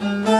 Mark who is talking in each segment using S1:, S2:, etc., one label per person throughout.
S1: Thank you.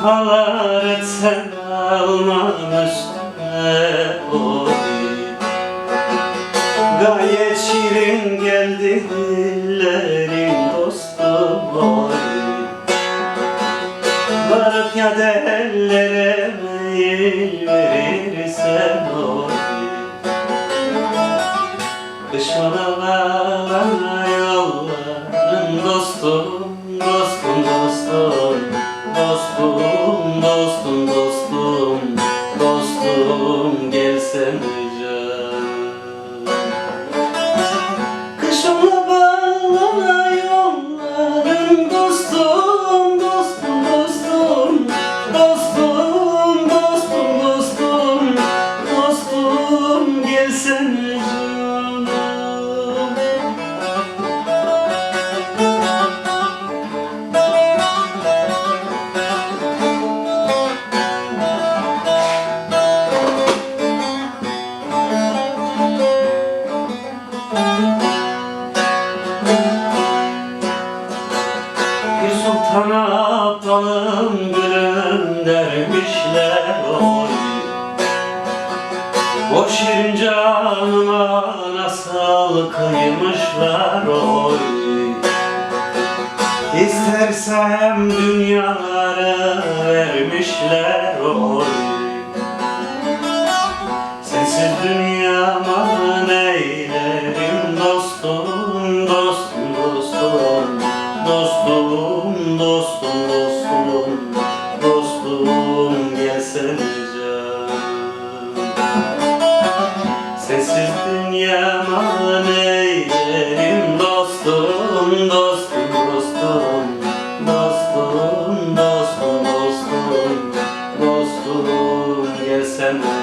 S1: Defalar etsen almam üstüne oy. Gayet şirin geldi dillerin dostum oy. Varıp ya ellere meyil verirsen oy. Ona bana yolların dostum, dostum, dostum, gelsene canım. Kış ona bağlana yolların dostum, dostum, dostum Dostum, dostum, dostum, dostum gelsene canım gülüm dermişler oy. O şirin canıma nasıl kıymışlar oy. İstersem dünyaları vermişler oy. Sensiz dünyama neylerim dostum, dostum, dostum Dostum, dostum, dostum, sen güzel Sessiz dünya maneyim dostum dostum dostum Dostum dostum dostum dostum gel sen